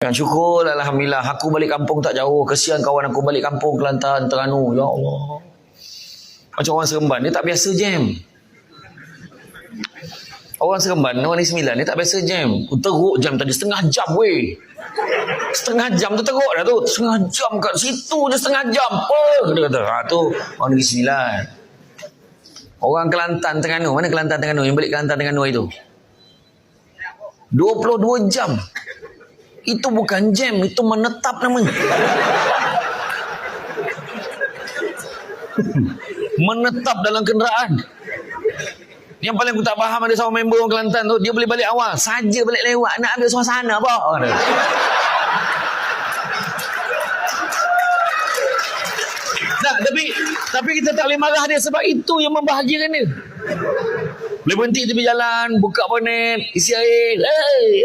Yang syukur Alhamdulillah. Aku balik kampung tak jauh. Kesian kawan aku balik kampung Kelantan Terengganu. Ya Allah. Macam orang Seremban Dia tak biasa jam. Orang Seremban Orang ni sembilan Dia tak biasa jam. Teruk jam tadi. Setengah jam weh. Setengah jam tu teruk dah tu. Setengah jam kat situ je Setengah jam. Apa? Dia kata ha, tu Orang negeri sembilan. Orang Kelantan Terengganu. Mana Kelantan Terengganu? Yang balik Kelantan Terengganu itu 22 jam itu bukan jam, itu menetap namanya. menetap dalam kenderaan. Yang paling aku tak faham ada seorang member orang Kelantan tu, dia boleh balik awal. Saja balik lewat, nak ambil suasana apa? Dia. Nah, tapi tapi kita tak boleh marah dia sebab itu yang membahagiakan dia. Boleh berhenti tepi jalan, buka bonet, isi air. Hey!